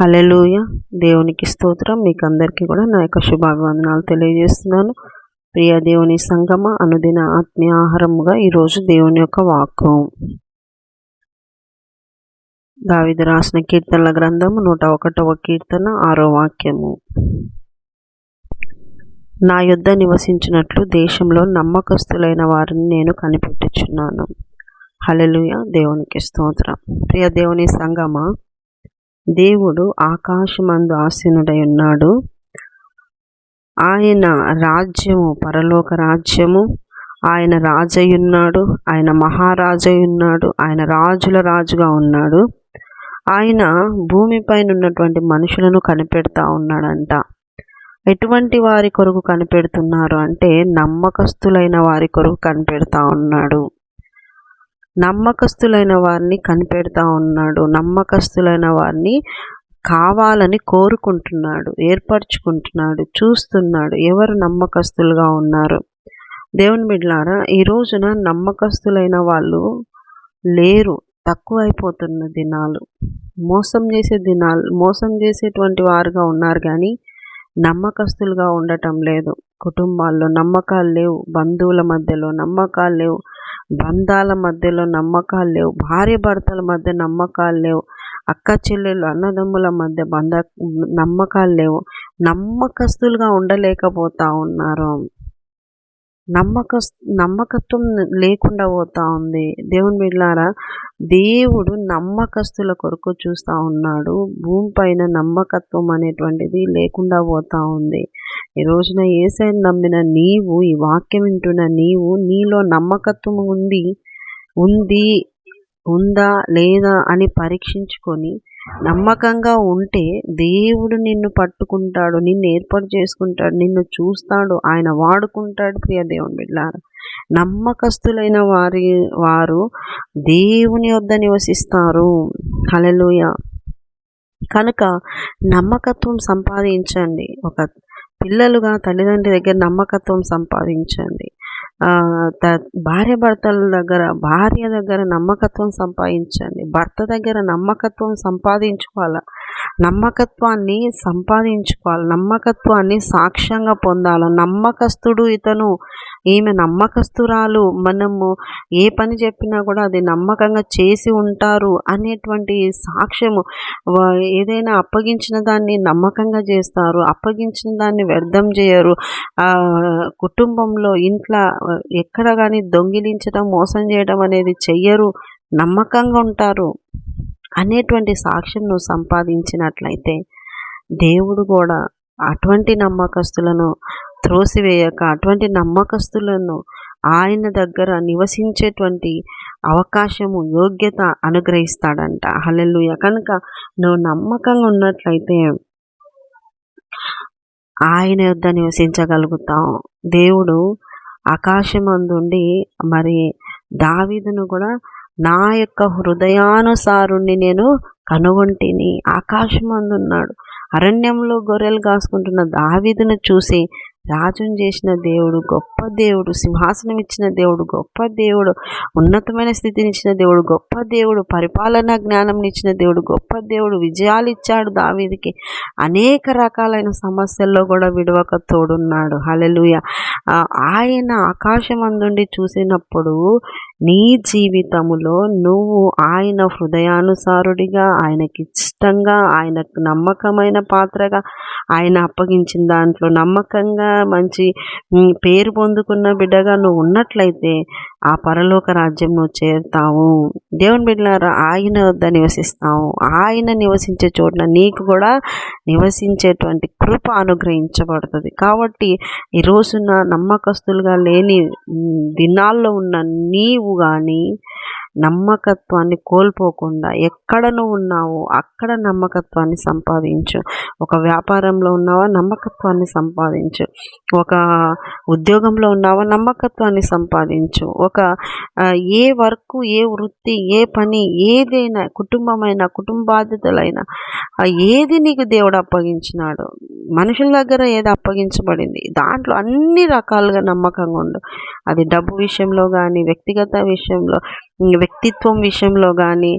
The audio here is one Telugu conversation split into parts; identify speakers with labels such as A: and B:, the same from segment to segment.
A: హలెలూయ దేవునికి స్తోత్రం. మీకు అందరికీ కూడా నా యొక్క శుభాభివందనాలు తెలియజేస్తున్నాను. ప్రియ దేవుని సంగమ అనుదిన ఆత్మీయ ఆహారముగా ఈరోజు దేవుని యొక్క వాక్కు. దావిద రాసిన కీర్తనల గ్రంథము నూట ఒకటవ కీర్తన ఆరో వాక్యము. నా యుద్ధ నివసించినట్లు దేశంలో నమ్మకస్తులైన వారిని నేను కనిపెట్టుచున్నాను. హలెలుయ దేవునికి స్తోత్రం. ప్రియ దేవుని సంగమ దేవుడు ఆకాశమందు ఆసీనుడై ఉన్నాడు. ఆయన రాజ్యము పరలోక రాజ్యము. ఆయన రాజయ్యున్నాడు ఆయన మహారాజయ్యున్నాడు ఆయన రాజుల రాజుగా ఉన్నాడు. ఆయన భూమిపైన ఉన్నటువంటి మనుషులను కనిపెడతా ఉన్నాడంట. ఎటువంటి వారి కొరకు కనిపెడుతున్నారు అంటే నమ్మకస్తులైన వారి కొరకు కనిపెడతా ఉన్నాడు. నమ్మకస్తులైన వారిని కనిపెడతా ఉన్నాడు. నమ్మకస్తులైన వారిని కావాలని కోరుకుంటున్నాడు. ఏర్పరచుకుంటున్నాడు. చూస్తున్నాడు. ఎవరు నమ్మకస్తులుగా ఉన్నారు? దేవుని బిడ్లారా ఈ రోజున నమ్మకస్తులైన వాళ్ళు లేరు. తక్కువైపోతున్న దినాలు. మోసం చేసే దినాలు మోసం చేసేటువంటి వారుగా ఉన్నారు కానీ నమ్మకస్తులుగా ఉండటం లేదు. కుటుంబాల్లో నమ్మకాలు లేవు. బంధువుల మధ్యలో నమ్మకాలు లేవు. బంధాల మధ్యలో నమ్మకాలు లేవు. భార్య భర్తల మధ్య నమ్మకాలు లేవు. అక్క చెల్లెలు అన్నదమ్ముల మధ్య బంధ నమ్మకాలు లేవు. నమ్మకస్తులుగా ఉండలేకపోతా ఉన్నారు. నమ్మక నమ్మకత్వం లేకుండా పోతా ఉంది. దేవుని బిడ్లారా దేవుడు నమ్మకస్తుల కొరకు చూస్తూ ఉన్నాడు. భూమిపైన నమ్మకత్వం అనేటువంటిది లేకుండా పోతా ఉంది. ఈ రోజున ఏసైని నమ్మిన నీవు ఈ వాక్యం వింటున్న నీవు నీలో నమ్మకత్వం ఉంది ఉంది ఉందా లేదా అని పరీక్షించుకొని నమ్మకంగా ఉంటే దేవుడు నిన్ను పట్టుకుంటాడు నిన్ను ఏర్పాటు చేసుకుంటాడు నిన్ను చూస్తాడు ఆయన వాడుకుంటాడు ప్రియ దేవుని బిడ్డారు. నమ్మకస్తులైన వారి వారు దేవుని వద్ద నివసిస్తారు. హలలుయ కనుక నమ్మకత్వం సంపాదించండి. ఒక పిల్లలుగా తల్లిదండ్రి దగ్గర నమ్మకత్వం సంపాదించండి. భార్య భర్తల దగ్గర భార్య దగ్గర నమ్మకత్వం సంపాదించండి. భర్త దగ్గర నమ్మకత్వం సంపాదించుకోవాలి? నమ్మకత్వాన్ని సంపాదించుకోవాలి. నమ్మకత్వాన్ని సాక్ష్యంగా పొందాలి. నమ్మకస్తుడు ఇతను. ఈమె నమ్మకస్తురాలు. మనము ఏ పని చెప్పినా కూడా అది నమ్మకంగా చేసి ఉంటారు అనేటువంటి సాక్ష్యము. ఏదైనా అప్పగించిన దాన్ని నమ్మకంగా చేస్తారు. అప్పగించిన దాన్ని వ్యర్థం చేయరు. కుటుంబంలో ఇంట్లో ఎక్కడ కానీ దొంగిలించడం మోసం చేయడం అనేది చెయ్యరు. నమ్మకంగా ఉంటారు. అనేటువంటి సాక్ష్యం నువ్వు సంపాదించినట్లయితే దేవుడు కూడా అటువంటి నమ్మకస్తులను త్రోసివేయక అటువంటి నమ్మకస్తులను ఆయన దగ్గర నివసించేటువంటి అవకాశము యోగ్యత అనుగ్రహిస్తాడంట. హలెల్లుయ. కనుక నువ్వు నమ్మకంగా ఉన్నట్లయితే ఆయన యొద్ద నివసించగలుగుతావు. దేవుడు ఆకాశమందుండి మరి దావీదును కూడా నా యొక్క హృదయానుసారుణ్ణి నేను కనుగొంటిని. ఆకాశమందున్నాడు. అరణ్యంలో గొర్రెలు కాసుకుంటున్న దావిదును చూసి రాజును చేసిన దేవుడు గొప్ప దేవుడు సింహాసనం ఇచ్చిన దేవుడు గొప్ప దేవుడు ఉన్నతమైన స్థితిని ఇచ్చిన దేవుడు గొప్ప దేవుడు పరిపాలన జ్ఞానం ఇచ్చిన దేవుడు గొప్ప దేవుడు విజయాలు ఇచ్చాడు దావీదికి. అనేక రకాలైన సమస్యల్లో కూడా విడవక తోడున్నాడు. హలెలుయ ఆయన ఆకాశం అందుండి చూసినప్పుడు నీ జీవితములో నువ్వు ఆయన హృదయానుసారుడిగా ఆయనకి ఇష్టంగా ఆయనకు నమ్మకమైన పాత్రగా ఆయన అప్పగించిన దాంట్లో నమ్మకంగా మంచి పేరు పొందుకున్న బిడ్డగా నువ్వు ఉన్నట్లయితే ఆ పరలోక రాజ్యంను చేరుతాము చేరుతావు. దేవుని బిడ్డలారా ఆయన వద్ద నివసిస్తాము ఆయన నివసించే చోట్ల నీకు కూడా నివసించేటువంటి కృప అనుగ్రహించబడుతుంది. కాబట్టి ఈ రోజున నమ్మకస్తులుగా లేని దినాల్లో ఉన్న నీవు కానీ నమ్మకత్వాన్ని కోల్పోకుండా ఎక్కడ నువ్వు ఉన్నావో అక్కడ నమ్మకత్వాన్ని సంపాదించు. ఒక వ్యాపారంలో ఉన్నావా నమ్మకత్వాన్ని సంపాదించు. ఒక ఉద్యోగంలో ఉన్నావా నమ్మకత్వాన్ని సంపాదించు. ఒక ఏ వర్క్ ఏ వృత్తి ఏ పని ఏదైనా కుటుంబమైన కుటుంబ బాధ్యతలైనా ఏది నీకు దేవుడు అప్పగించినాడు? మనుషుల దగ్గర ఏది అప్పగించబడింది? దాంట్లో అన్ని రకాలుగా నమ్మకంగా ఉండు. అది డబ్బు విషయంలో కానీ వ్యక్తిగత విషయంలో వ్యక్తిత్వం విషయంలో కానీ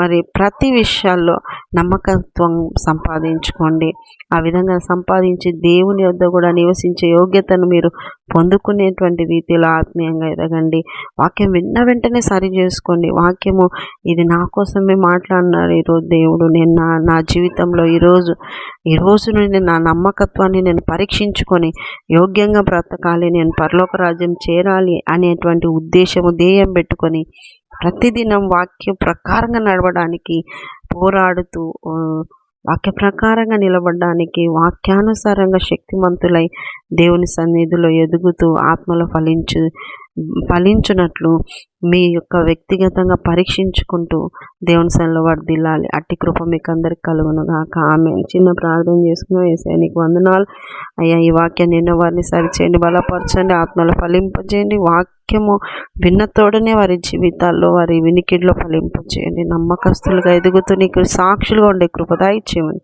A: మరి ప్రతి విషయాల్లో నమ్మకత్వం సంపాదించుకోండి. ఆ విధంగా సంపాదించి దేవుని వద్ద కూడా నివసించే యోగ్యతను మీరు పొందుకునేటువంటి రీతిలో ఆత్మీయంగా ఎదగండి. వాక్యం విన్న వెంటనే సరి చేసుకోండి. వాక్యము ఇది నా కోసమే మాట్లాడినాడు ఈరోజు దేవుడు. నేను నా నా జీవితంలో ఈరోజు ఈ రోజు నుండి నా నమ్మకత్వాన్ని నేను పరీక్షించుకొని యోగ్యంగా బ్రతకాలి నేను పరలోక రాజ్యం చేరాలి అనేటువంటి ఉద్దేశము ధ్యేయం పెట్టుకొని ప్రతిదినం వాక్యం ప్రకారంగా నడవడానికి పోరాడుతూ వాక్య ప్రకారంగా నిలబడడానికి వాక్యానుసారంగా శక్తిమంతులై దేవుని సన్నిధిలో ఎదుగుతూ ఆత్మలో ఫలించు ఫలించునట్లు మీ యొక్క వ్యక్తిగతంగా పరీక్షించుకుంటూ దేవుని సన్నిలో వర్దిల్లాలి అట్టి కృప మీకు అందరికి కలుగును కాక ఆమె చిన్న ప్రార్థన చేసుకున్న ఏసై నీకు వందనాలు. అయ్యా ఈ వాక్యం నిన్న వారిని సరిచేయండి బలపరచండి ఆత్మలో ఫలింపజేయండి. వాక్యము విన్నతోడనే వారి జీవితాల్లో వారి వినికిడిలో ఫలింపజేయండి. నమ్మకస్తులుగా ఎదుగుతూ నీకు సాక్షులుగా ఉండే కృపదా ఇచ్చేమని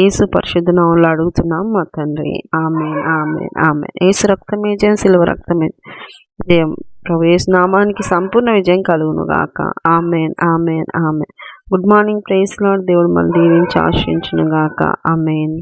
A: ఏసు పరిశుద్ధన వాళ్ళు అడుగుతున్నాం మా తండ్రి. ఆమె ఆమె ఆమె ఏసు రక్తమే జయం సిల్వ రక్తమే. జయం ప్రవేశ నామానికి సంపూర్ణ విజయం కలుగును గాక amen amen amen. Good morning praise lord దేవుడు మళ్ళీ దీవించి ఆశించును గాక ఆమెన్.